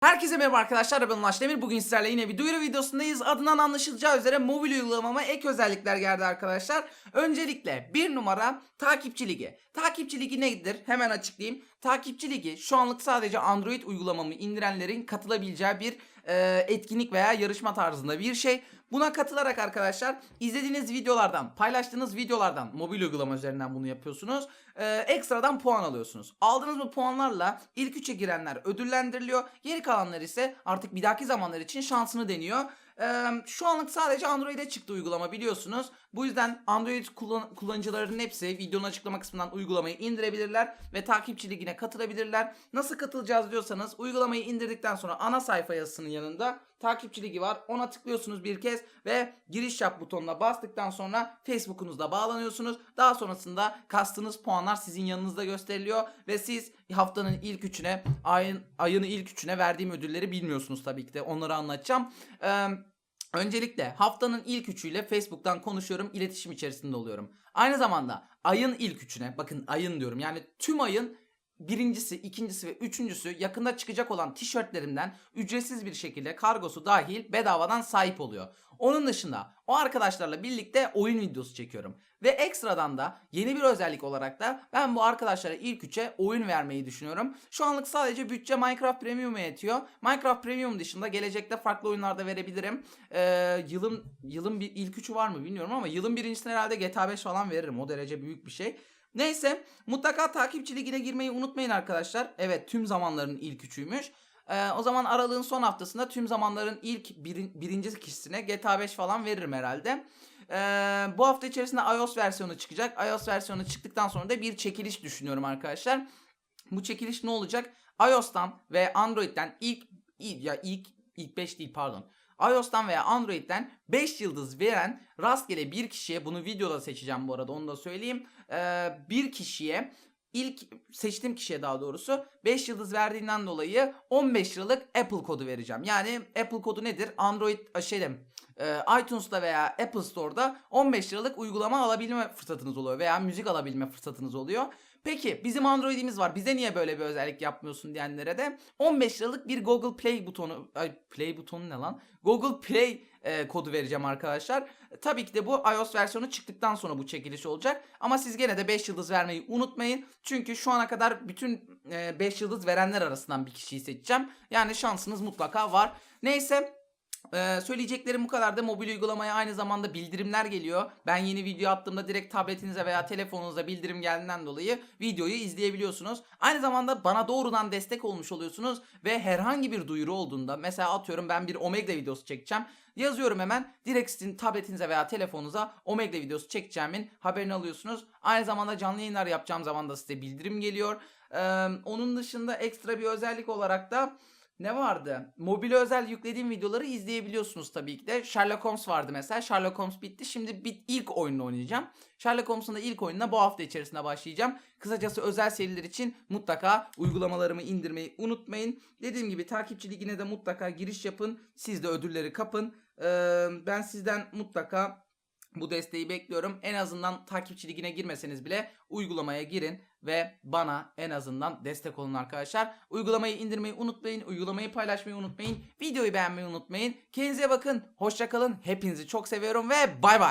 Herkese merhaba arkadaşlar ben Ulaş Demir. Bugün sizlerle yine bir duyuru videosundayız. Adından anlaşılacağı üzere mobil uygulamama ek özellikler geldi arkadaşlar. Öncelikle bir numara takipçi ligi. Takipçi ligi nedir? Hemen açıklayayım. Takipçi ligi şu anlık sadece Android uygulamamı indirenlerin katılabileceği bir e, etkinlik veya yarışma tarzında bir şey. Buna katılarak arkadaşlar izlediğiniz videolardan, paylaştığınız videolardan mobil uygulama üzerinden bunu yapıyorsunuz. Ee, ekstradan puan alıyorsunuz. Aldığınız bu puanlarla ilk üçe girenler ödüllendiriliyor. Geri kalanlar ise artık bir dahaki zamanlar için şansını deniyor. Şu anlık sadece Android'e çıktı uygulama biliyorsunuz. Bu yüzden Android kullan- kullanıcılarının hepsi videonun açıklama kısmından uygulamayı indirebilirler ve takipçi ligine katılabilirler. Nasıl katılacağız diyorsanız uygulamayı indirdikten sonra ana sayfa yazısının yanında takipçi ligi var. Ona tıklıyorsunuz bir kez ve giriş yap butonuna bastıktan sonra Facebook'unuzda bağlanıyorsunuz. Daha sonrasında kastığınız puanlar sizin yanınızda gösteriliyor ve siz haftanın ilk üçüne, ayın ayın ilk üçüne verdiğim ödülleri bilmiyorsunuz tabii ki de. Onları anlatacağım. Eee Öncelikle haftanın ilk üçüyle Facebook'tan konuşuyorum, iletişim içerisinde oluyorum. Aynı zamanda ayın ilk üçüne, bakın ayın diyorum yani tüm ayın birincisi, ikincisi ve üçüncüsü yakında çıkacak olan tişörtlerimden ücretsiz bir şekilde kargosu dahil bedavadan sahip oluyor. Onun dışında o arkadaşlarla birlikte oyun videosu çekiyorum. Ve ekstradan da yeni bir özellik olarak da ben bu arkadaşlara ilk üçe oyun vermeyi düşünüyorum. Şu anlık sadece bütçe Minecraft Premium'a yetiyor. Minecraft Premium dışında gelecekte farklı oyunlarda verebilirim. Ee, yılın yılın bir ilk üçü var mı bilmiyorum ama yılın birincisine herhalde GTA 5 falan veririm. O derece büyük bir şey. Neyse mutlaka takipçi ligine girmeyi unutmayın arkadaşlar. Evet tüm zamanların ilk üçüymüş. Ee, o zaman aralığın son haftasında tüm zamanların ilk birin, birinci kişisine GTA 5 falan veririm herhalde. Ee, bu hafta içerisinde iOS versiyonu çıkacak. iOS versiyonu çıktıktan sonra da bir çekiliş düşünüyorum arkadaşlar. Bu çekiliş ne olacak? iOS'tan ve Android'den ilk, ilk ya ilk ilk 5 değil pardon. iOS'tan veya Android'den 5 yıldız veren rastgele bir kişiye bunu videoda seçeceğim bu arada onu da söyleyeyim. Ee, bir kişiye ilk seçtiğim kişiye daha doğrusu 5 yıldız verdiğinden dolayı 15 liralık Apple kodu vereceğim. Yani Apple kodu nedir? Android şeyde e, iTunes'ta veya Apple Store'da 15 liralık uygulama alabilme fırsatınız oluyor veya müzik alabilme fırsatınız oluyor. Peki bizim Android'imiz var. Bize niye böyle bir özellik yapmıyorsun diyenlere de 15 liralık bir Google Play butonu ay Play butonu ne lan? Google Play e, kodu vereceğim arkadaşlar. E, Tabii ki de bu iOS versiyonu çıktıktan sonra bu çekiliş olacak. Ama siz gene de 5 yıldız vermeyi unutmayın. Çünkü şu ana kadar bütün 5 yıldız verenler arasından bir kişiyi seçeceğim. Yani şansınız mutlaka var. Neyse ee, söyleyeceklerim bu kadar da mobil uygulamaya aynı zamanda bildirimler geliyor. Ben yeni video attığımda direkt tabletinize veya telefonunuza bildirim geldiğinden dolayı videoyu izleyebiliyorsunuz. Aynı zamanda bana doğrudan destek olmuş oluyorsunuz ve herhangi bir duyuru olduğunda mesela atıyorum ben bir Omega videosu çekeceğim. Yazıyorum hemen direkt sizin tabletinize veya telefonunuza Omega videosu çekeceğimin haberini alıyorsunuz. Aynı zamanda canlı yayınlar yapacağım zaman da size bildirim geliyor. Ee, onun dışında ekstra bir özellik olarak da ne vardı? Mobile özel yüklediğim videoları izleyebiliyorsunuz tabii ki de. Sherlock Holmes vardı mesela. Sherlock Holmes bitti. Şimdi bit ilk oyununu oynayacağım. Sherlock Holmes'un da ilk oyununa bu hafta içerisinde başlayacağım. Kısacası özel seriler için mutlaka uygulamalarımı indirmeyi unutmayın. Dediğim gibi takipçi ligine de mutlaka giriş yapın. Siz de ödülleri kapın. Ee, ben sizden mutlaka bu desteği bekliyorum. En azından takipçi ligine girmeseniz bile uygulamaya girin ve bana en azından destek olun arkadaşlar. Uygulamayı indirmeyi unutmayın. Uygulamayı paylaşmayı unutmayın. Videoyu beğenmeyi unutmayın. Kendinize bakın. Hoşçakalın. Hepinizi çok seviyorum ve bay bay.